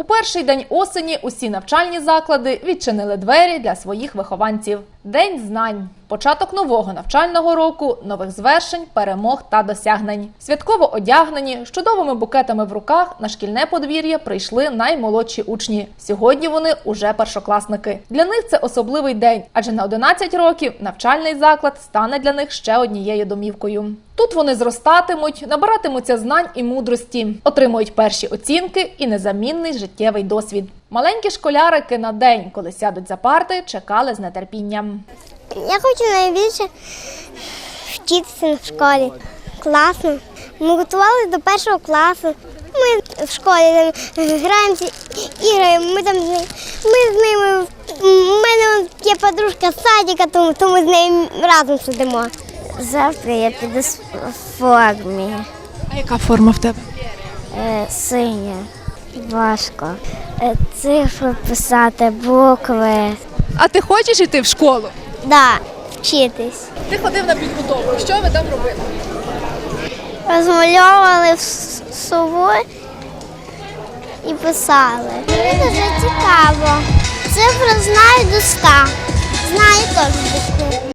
У перший день осені усі навчальні заклади відчинили двері для своїх вихованців. День знань, початок нового навчального року, нових звершень, перемог та досягнень. Святково одягнені, з чудовими букетами в руках на шкільне подвір'я прийшли наймолодші учні. Сьогодні вони уже першокласники. Для них це особливий день, адже на 11 років навчальний заклад стане для них ще однією домівкою. Тут вони зростатимуть, набиратимуться знань і мудрості, отримують перші оцінки і незамінний життєвий досвід. Маленькі школярики на день, коли сядуть за парти, чекали з нетерпінням. Я хочу найбільше вчитися в школі. Класно. Ми готувалися до першого класу. Ми в школі там граємося ігри. Ми там з ми з ними. У мене є подружка з садика, тому, тому з нею разом сидимо. Завтра я піду в формі. А яка форма в тебе? Е, синя. Важко. Е, цифри писати, букви. А ти хочеш йти в школу? Да, вчитись. Ти ходив на підготовку. Що ви там робили? розмальовували с- сову і писали. Мені дуже цікаво. Цифри знаю до 100. Знаю теж букву.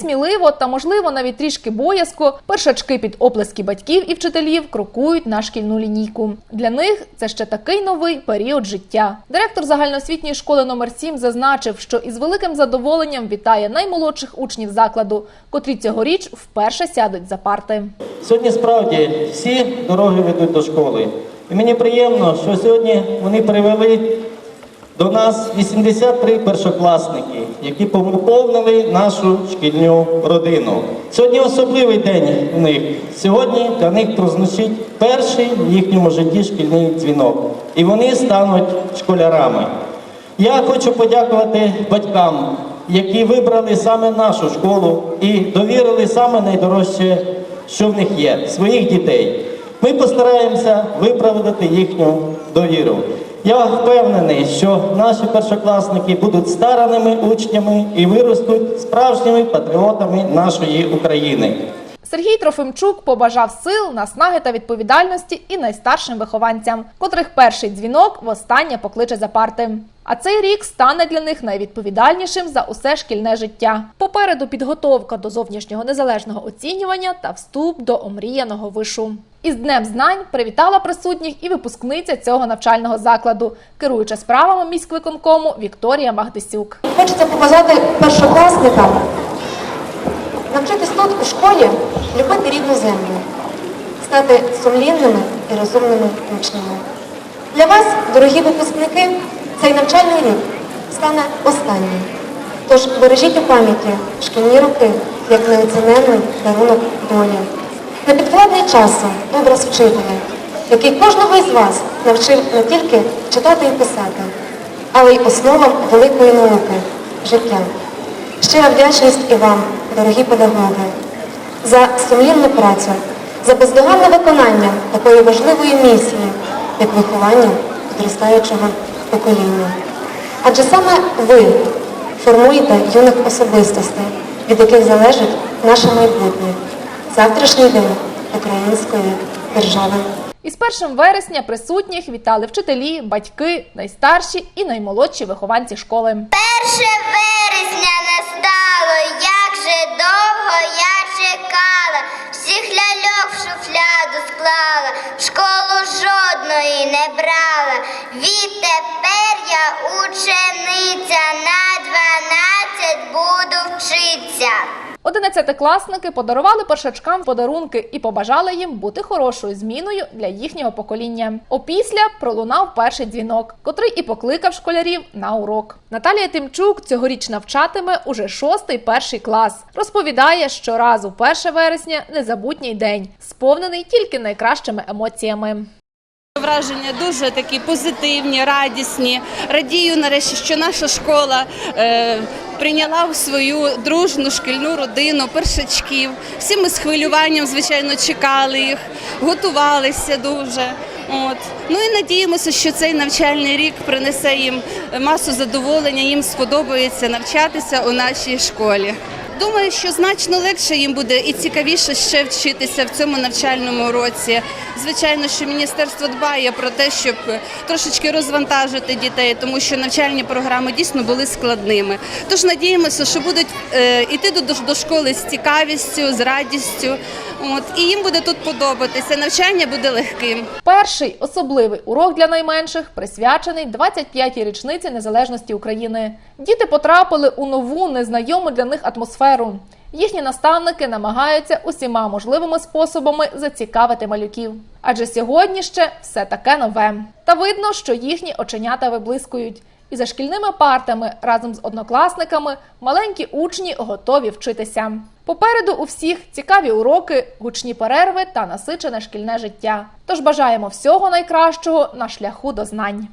Несміливо та, можливо, навіть трішки боязко, першачки під оплески батьків і вчителів крокують на шкільну лінійку. Для них це ще такий новий період життя. Директор загальноосвітньої школи номер 7 зазначив, що із великим задоволенням вітає наймолодших учнів закладу, котрі цьогоріч вперше сядуть за парти. Сьогодні справді всі дороги ведуть до школи. І мені приємно, що сьогодні вони привели до нас 83 першокласники, які поповнили нашу шкільну родину. Сьогодні особливий день у них. Сьогодні для них прозвучить перший в їхньому житті шкільний дзвінок. І вони стануть школярами. Я хочу подякувати батькам, які вибрали саме нашу школу і довірили саме найдорожче, що в них є своїх дітей. Ми постараємося виправдати їхню довіру. Я впевнений, що наші першокласники будуть стараними учнями і виростуть справжніми патріотами нашої України. Сергій Трофимчук побажав сил, наснаги та відповідальності і найстаршим вихованцям, котрих перший дзвінок востаннє покличе за парти. А цей рік стане для них найвідповідальнішим за усе шкільне життя. Попереду підготовка до зовнішнього незалежного оцінювання та вступ до омріяного вишу. Із Днем знань привітала присутніх і випускниця цього навчального закладу, керуюча справами міськвиконкому Вікторія Магдисюк. Хочеться показати першокласникам, навчитись тут у школі любити рідну землю, стати сумлінними і розумними учнями. Для вас, дорогі випускники, цей навчальний рік стане останнім. Тож бережіть у пам'яті шкільні роки як неоціненний дарунок долі. Непідкладний часом образ вчителя, який кожного із вас навчив не тільки читати і писати, але й основам великої науки життя. Щира вдячність і вам, дорогі педагоги, за сумлінну працю, за бездоганне виконання такої важливої місії, як виховання підростаючого покоління. Адже саме ви формуєте юних особистостей, від яких залежить наше майбутнє, завтрашній день української держави. Із 1 вересня присутніх вітали вчителі, батьки, найстарші і наймолодші вихованці школи. Перше вересня як довго я чекала, всіх ляльок в шуфляду склала, в школу жодної не брала. Відтепер я учениця, на дванадцять буду вчитися. Одинадцятикласники подарували першачкам подарунки і побажали їм бути хорошою зміною для їхнього покоління. Опісля пролунав перший дзвінок, котрий і покликав школярів на урок. Наталія Тимчук цьогоріч навчатиме уже шостий перший клас. Розповідає, що раз у 1 вересня незабутній день, сповнений тільки найкращими емоціями. Враження дуже такі позитивні, радісні. Радію нарешті, що наша школа е, прийняла в свою дружну шкільну родину першачків. Всі ми з хвилюванням, звичайно, чекали їх, готувалися дуже. От. Ну і надіємося, що цей навчальний рік принесе їм масу задоволення, їм сподобається навчатися у нашій школі. Думаю, що значно легше їм буде і цікавіше ще вчитися в цьому навчальному році. Звичайно, що міністерство дбає про те, щоб трошечки розвантажити дітей, тому що навчальні програми дійсно були складними. Тож надіємося, що будуть е, іти до, до школи з цікавістю, з радістю. От і їм буде тут подобатися. Навчання буде легким. Перший особливий урок для найменших присвячений 25-й річниці незалежності України. Діти потрапили у нову незнайому для них атмосферу. Їхні наставники намагаються усіма можливими способами зацікавити малюків. Адже сьогодні ще все таке нове. Та видно, що їхні оченята виблискують. І за шкільними партами разом з однокласниками маленькі учні готові вчитися. Попереду у всіх цікаві уроки, гучні перерви та насичене шкільне життя. Тож бажаємо всього найкращого на шляху до знань.